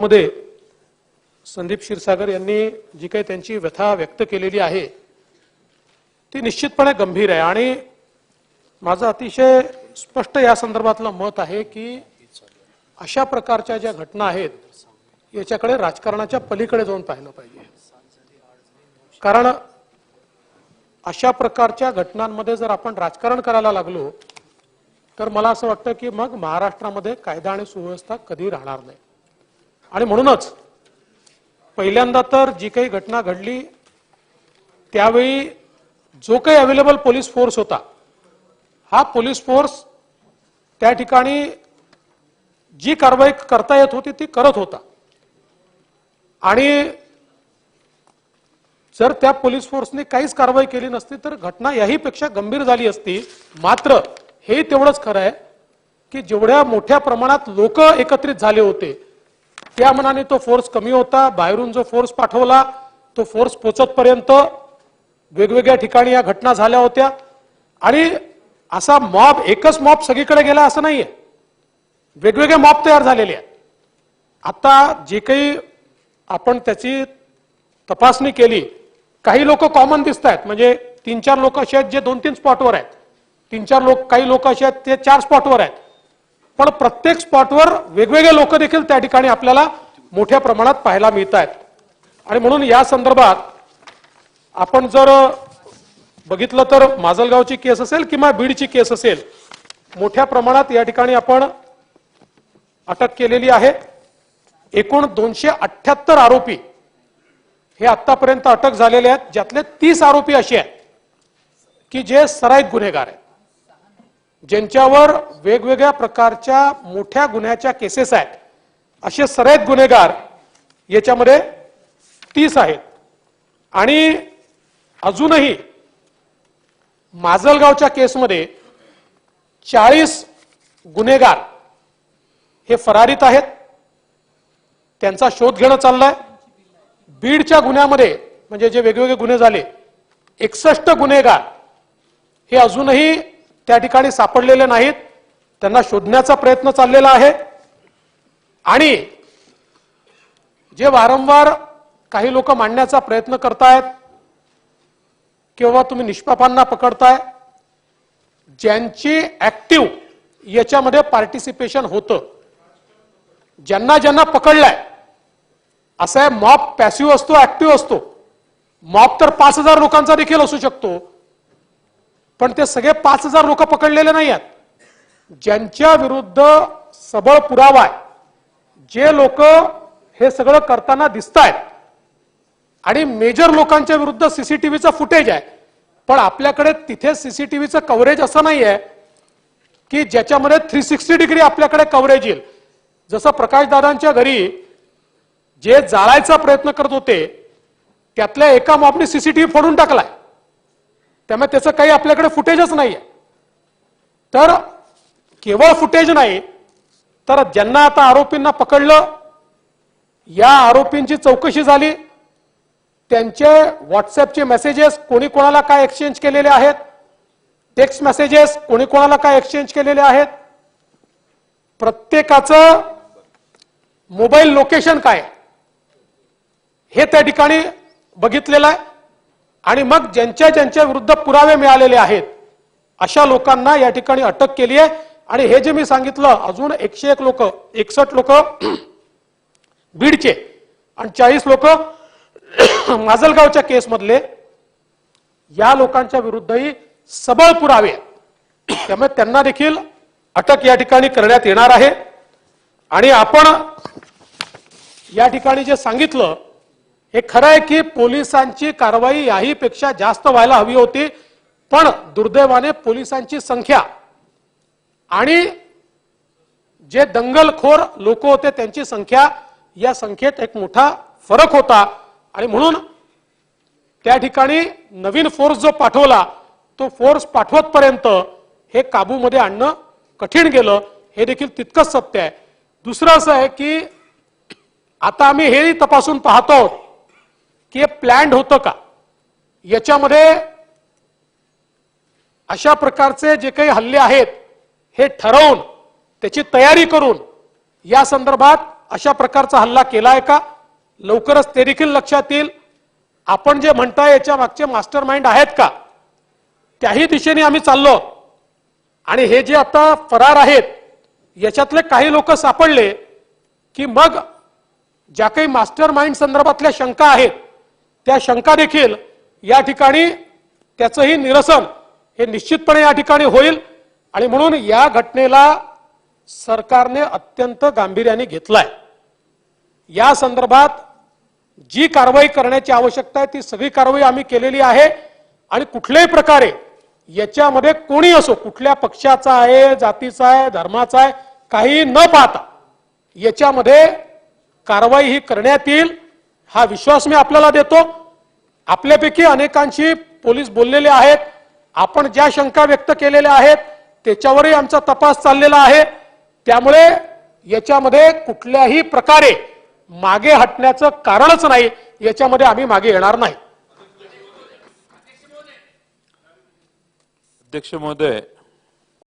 मध्ये संदीप क्षीरसागर यांनी जी काही त्यांची व्यथा व्यक्त केलेली आहे ती निश्चितपणे गंभीर आहे. आणि माझं अतिशय स्पष्ट या संदर्भातलं मत आहे की अशा प्रकारच्या ज्या घटना आहेत याच्याकडे राजकारणाच्या पलीकडे जाऊन पाहिलं पाहिजे. कारण अशा प्रकारच्या घटनांमध्ये जर आपण राजकारण करायला लागलो तर मला असं वाटतं की मग महाराष्ट्रामध्ये कायदा आणि सुव्यवस्था कधी राहणार नाही. आणि म्हणूनच पहिल्यांदा तर जी काही घटना घडली त्यावेळी जो काही अवेलेबल पोलीस फोर्स होता हा पोलीस फोर्स त्या ठिकाणी जी कारवाई करता येत होती ती करत होता. आणि जर त्या पोलीस फोर्सने काहीच कारवाई केली नसती तर घटना याहीपेक्षा गंभीर झाली असती. मात्र हे तेवढंच खरं आहे की जेवढ्या मोठ्या प्रमाणात लोक एकत्रित झाले होते त्या मनाने तो फोर्स कमी होता. बाहेरून जो फोर्स पाठवला तो फोर्स पोचतपर्यंत वेगवेगळ्या ठिकाणी या घटना झाल्या होत्या. आणि असा मॉब एकच मॉब सगळीकडे गेला असं नाहीये. वेगवेगळे मॉब तयार झालेले आहेत. आता जे काही आपण त्याची तपासणी केली काही लोक कॉमन दिसत आहेत. म्हणजे तीन चार लोक असे आहेत जे दोन तीन स्पॉटवर आहेत. तीन चार लोक काही लोक असे आहेत ते चार स्पॉटवर आहेत. पण प्रत्येक स्पॉटवर वेगवेगळे लोक देखील त्या ठिकाणी आपल्याला मोठ्या प्रमाणात पाहायला मिळत आहेत आणि म्हणून या संदर्भात आपण जर बघितलं तर माजलगावची केस असेल किंवा बीडची केस असेल मोठ्या प्रमाणात या ठिकाणी आपण अटक केलेली आहे. एकूण दोनशे अठ्याहत्तर आरोपी हे आतापर्यंत अटक झालेले आहेत ज्यातले तीस आरोपी असे आहेत की जे सराईत गुन्हेगार आहेत. ज्यांच्यावर वेगवेगळ्या प्रकारच्या मोठ्या गुन्ह्याच्या केसेस आहेत असे सराईत गुन्हेगार याच्यामध्ये तीस आहेत. आणि अजूनही माजलगावच्या केसमध्ये चाळीस गुन्हेगार हे फरारीत आहेत. त्यांचा शोध घेणं चाललाय. बीडच्या गुन्ह्यामध्ये म्हणजे जे वेगवेगळे गुन्हे झाले एकसष्ट गुन्हेगार हे अजूनही त्या ठिकाणी सापडलेले नाहीत. त्यांना शोधण्याचा प्रयत्न चाललेला आहे. आणि जे वारंवार काही लोक मांडण्याचा प्रयत्न करतायत किंवा तुम्ही निष्पापांना पकडताय ज्यांची ऍक्टिव्ह याच्यामध्ये पार्टिसिपेशन होतं. ज्यांना ज्यांना पकडलाय असा आहे मॉब पॅसिव्ह असतो ऍक्टिव्ह असतो. मॉब तर पाच हजार लोकांचा देखील असू शकतो. पण ते सगळे पाच हजार लोक पकडलेले नाही आहेत ज्यांच्या विरुद्ध सबळ पुरावा आहे. जे लोक हे सगळं करताना दिसत आहेत आणि मेजर लोकांच्या विरुद्ध सीसीटीव्हीचं फुटेज आहे. पण आपल्याकडे तिथे सीसीटीव्हीचं कव्हरेज असं नाही आहे की ज्याच्यामध्ये थ्री सिक्स्टी डिग्री आपल्याकडे कव्हरेज येईल. जसं प्रकाशदादांच्या घरी जे जाळायचा प्रयत्न करत होते त्यातल्या एका मॉबने सीसीटीव्ही फोडून टाकलाय. त्यामुळे त्याचं काही आपल्याकडे फुटेजच नाहीये. तर केवळ फुटेज नाही तर ज्यांना आता आरोपींना पकडलं या आरोपींची चौकशी झाली. त्यांचे व्हॉट्सअपचे मेसेजेस कोणी कोणाला काय एक्सचेंज केलेले आहेत? टेक्स्ट मेसेजेस कोणी कोणाला काय एक्सचेंज केलेले आहेत? प्रत्येकाचं मोबाईल लोकेशन काय? हे त्या ठिकाणी बघितलेलं आहे. आणि मग ज्यांच्या ज्यांच्या विरुद्ध पुरावे मिळालेले आहेत अशा लोकांना या ठिकाणी अटक केली आहे. आणि हे जे मी सांगितलं अजून एकशे एक लोक एकसष्ट लोक बीडचे आणि चाळीस लोक माजलगावच्या केसमधले या लोकांच्या विरुद्धही सबळ पुरावे त्यामुळे त्यांना देखील अटक या ठिकाणी करण्यात येणार आहे. आणि आपण या ठिकाणी जे सांगितलं हे खरं आहे की पोलिसांची कारवाई याहीपेक्षा जास्त व्हायला हवी होती पण दुर्दैवाने पोलिसांची संख्या आणि जे दंगलखोर लोक होते त्यांची संख्या या संख्येत एक मोठा फरक होता. आणि म्हणून त्या ठिकाणी नवीन फोर्स जो पाठवला तो फोर्स पाठवतपर्यंत हे काबूमध्ये आणणं कठीण गेलं. हे देखील तितकंच सत्य आहे. दुसरं असं आहे की आता आम्ही हेही तपासून पाहतो आहोत की हे प्लॅन्ड होतं का? याच्यामध्ये अशा प्रकारचे जे काही हल्ले आहेत हे ठरवून त्याची तयारी करून या संदर्भात अशा प्रकारचा हल्ला केला आहे का? लवकरच ते देखील लक्षात येईल. आपण जे म्हणताय याच्या मागचे मास्टर माइंड आहेत का? त्याही दिशेने आम्ही चाललो. आणि हे जे आता फरार आहेत याच्यातले काही लोक सापडले की मग ज्या काही मास्टर माइंड संदर्भातल्या शंका आहेत त्या शंका देखील या ठिकाणी त्याचंही निरसन हे निश्चितपणे या ठिकाणी होईल. आणि म्हणून या घटनेला सरकारने अत्यंत गांभीर्याने घेतलाय. या संदर्भात जी कारवाई करण्याची आवश्यकता आहे ती सगळी कारवाई आम्ही केलेली आहे. आणि कुठल्याही प्रकारे याच्यामध्ये कोणी असो कुठल्या पक्षाचा आहे जातीचा आहे धर्माचा आहे काही न पाहता याच्यामध्ये कारवाई ही करण्यात येईल हा विश्वास मी आपल्याला देतो. आपल्यापैकी अनेकांशी पोलीस बोललेले आहेत. आपण ज्या शंका व्यक्त केलेल्या आहेत त्याच्यावरही आमचा तपास चाललेला आहे. त्यामुळे याच्यामध्ये कुठल्याही प्रकारे मागे हटण्याचं कारणच नाही. याच्यामध्ये आम्ही मागे येणार नाही. अध्यक्ष महोदय